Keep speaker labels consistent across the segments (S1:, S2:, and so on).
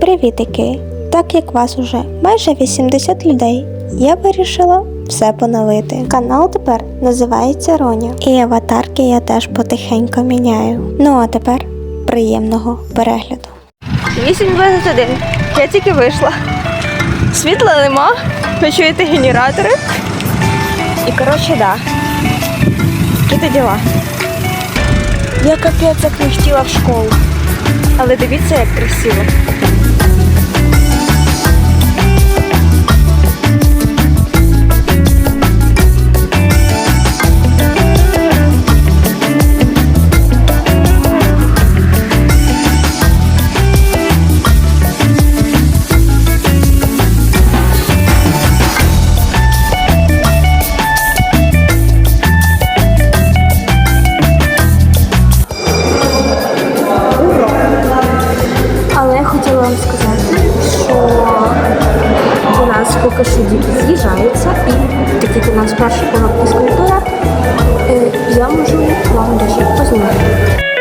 S1: Привітики! Так як вас уже майже 80 людей, я вирішила все поновити. Канал тепер називається Роня, і аватарки я теж потихеньку міняю. Ну а тепер приємного перегляду.
S2: 8.21. Я тільки вийшла. Світла нема. Ви чуєте генератори. І коротше, да. Які діла. Я капець як не хотіла в школу. Але дивіться, як красиво. З'їжджаються, і так як у нас перший урок фізкультура, е, я можу вам дуже познімати.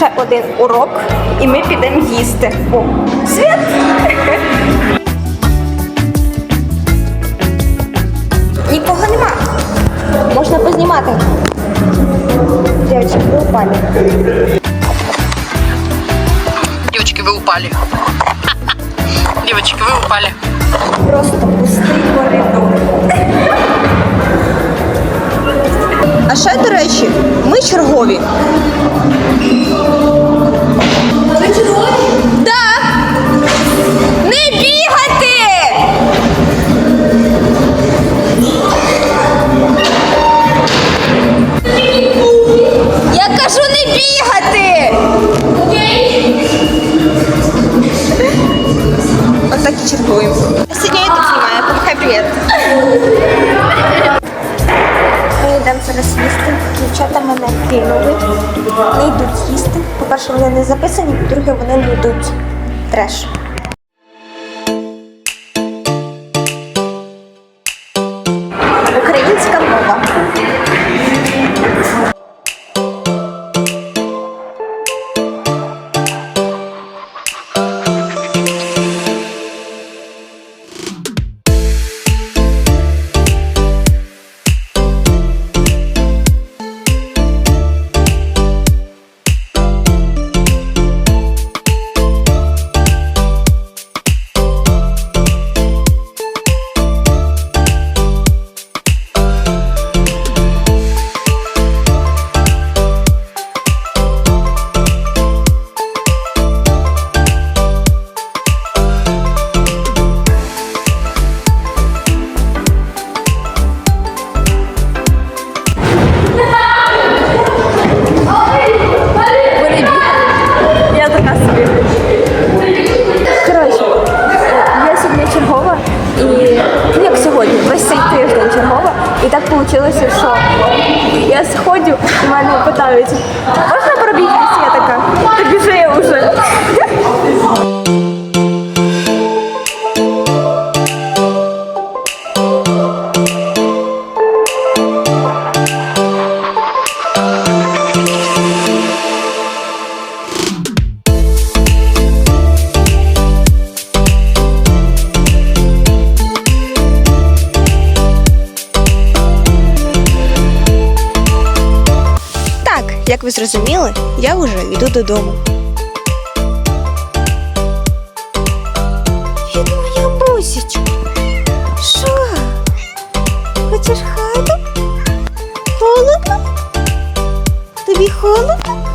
S2: Ще один урок, і ми підемо їсти. О, світ! Нікого нема. Можна познімати. Дівчатки, ви упали.
S3: Девочки, вы упали. Девочки, вы упали.
S2: Просто пустий коридор. А ще, до речі, чергові? Так! Не бігати! Я кажу не бігати! Отак і чергуємо. Дівчата мене кинули. Не йдуть їсти. По-перше, вони не записані, по-друге, вони не йдуть. Треш. Так вийшло, що я сходю, і мене питають, можна пробігтися? Я така, ти біжи вже. Як ви зрозуміли, я вже йду додому. Він моя бусічка. Що? Хочеш хату? Холодно? Тобі холодно?